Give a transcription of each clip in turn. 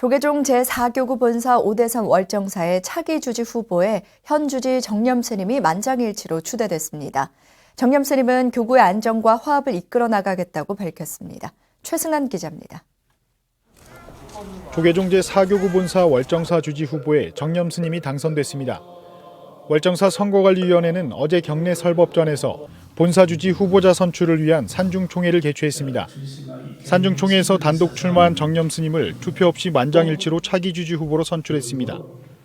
조계종 제4교구 본사 오대산 월정사의 차기 주지 후보에 현 주지 정념 스님이 만장일치로 추대됐습니다. 정념 스님은 교구의 안정과 화합을 이끌어 나가겠다고 밝혔습니다. 최승한 기자입니다. 조계종 제4교구 본사 월정사 주지 후보에 정념 스님이 당선됐습니다. 월정사 선거관리위원회는 어제 경내 설법전에서 본사 주지 후보자 선출을 위한 산중총회를 개최했습니다. 산중총회에서 단독 출마한 정념 스님을 투표 없이 만장일치로 차기 주지 후보로 선출했습니다.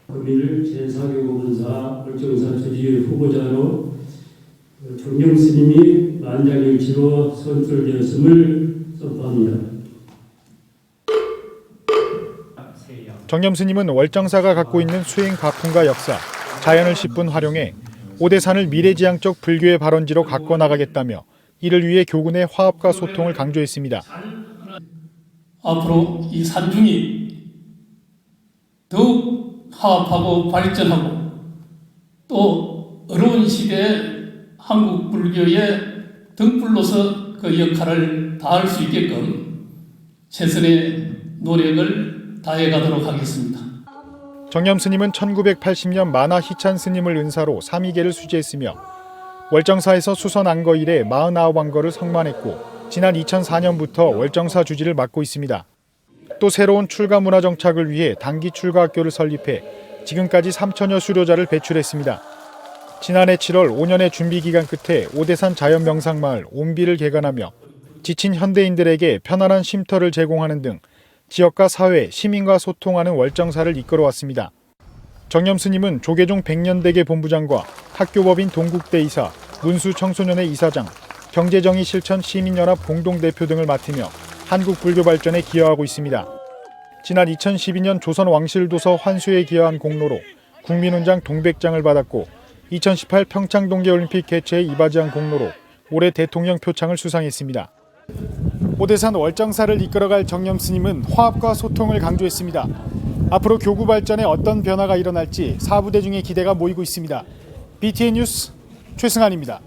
금일 제4교구본사 월정사 주지 후보자로 정령 스님이 만장일치로 선출되었음을 선포합니다. 정념 스님은 월정사가 갖고 있는 수행 가풍과 역사, 자연을 10분 활용해 오대산을 미래지향적 불교의 발원지로 가꿔 나가겠다며 이를 위해 교군의 화합과 소통을 강조했습니다. 앞으로 이 산중이 더욱 화합하고 발전하고 또 어려운 시대에 한국 불교의 등불로서 그 역할을 다할 수 있게끔 최선의 노력을 다해 가도록 하겠습니다. 정념 스님은 1980년 만화 희찬 스님을 은사로 삼위계를 수제했으며 월정사에서 수선 안거 이래 49안거를 성만했고 지난 2004년부터 월정사 주지를 맡고 있습니다. 또 새로운 출가 문화 정착을 위해 단기 출가 학교를 설립해 지금까지 3천여 수료자를 배출했습니다. 지난해 7월 5년의 준비 기간 끝에 오대산 자연명상마을 옴비를 개관하며 지친 현대인들에게 편안한 쉼터를 제공하는 등 지역과 사회, 시민과 소통하는 월정사를 이끌어왔습니다. 정념 스님은 조계종 백년대계 본부장과 학교법인 동국대 이사, 문수 청소년회 이사장, 경제정의 실천 시민연합 공동대표 등을 맡으며 한국 불교 발전에 기여하고 있습니다. 지난 2012년 조선 왕실도서 환수에 기여한 공로로 국민훈장 동백장을 받았고 2018 평창 동계올림픽 개최에 이바지한 공로로 올해 대통령 표창을 수상했습니다. 오대산 월정사를 이끌어갈 정념 스님은 화합과 소통을 강조했습니다. 앞으로 교구 발전에 어떤 변화가 일어날지 사부대 중의 기대가 모이고 있습니다. BTN 뉴스 최승환입니다.